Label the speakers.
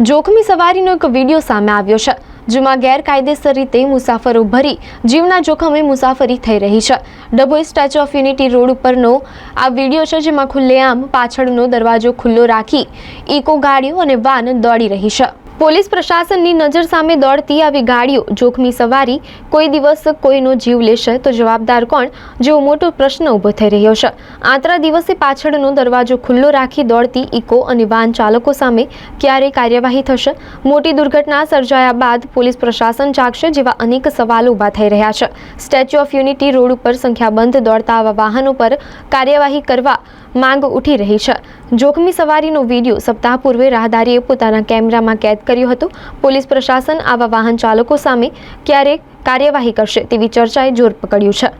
Speaker 1: જોખમી સવારીનો એક વીડિયો સામે આવ્યો છે, જેમાં ગેરકાયદેસર રીતે મુસાફરો ભરી જીવના જોખમે મુસાફરી થઈ રહી છે. Dabhoi statue of unity road ઉપરનો આ વીડિયો છે, જેમાં ખુલ્લેઆમ પાછળનો દરવાજો ખુલ્લો રાખી ઇકો ગાડીઓ અને વાન દોડી રહી છે. પોલીસ પ્રશાસનની નજર સામે દોડતી આવી ગાડીઓ, જોખમી સવારી, કોઈ દિવસ કોઈનો જીવ લેશે તો જવાબદાર કોણ? જેવો મોટો પ્રશ્ન ઊભો થઈ રહ્યો છે. આંતરા દિવસે પાછળનો દરવાજો ખુલ્લો રાખી દોડતી ઇકો અને વાહન ચાલકો સામે ક્યારે કાર્યવાહી થશે? મોટી દુર્ઘટના સર્જાયા બાદ પોલીસ પ્રશાસન જાગશે જેવા અનેક સવાલો ઊભા થઈ રહ્યા છે. સ્ટેચ્યુ ઓફ યુનિટી રોડ ઉપર સંખ્યાબંધ દોડતા આવા વાહનો પર કાર્યવાહી કરવા માંગ ઉઠી રહી છે. જોખમી સવારીનો વીડિયો સપ્તાહ પૂર્વે રાહદારીએ પોતાના કેમેરામાં કેદ કર્યો હતો. પોલીસ પ્રશાસન આવા વાહન ચાલકો સામે ક્યારેક કાર્યવાહી કરશે તેવી ચર્ચાએ જોર પકડ્યું છે.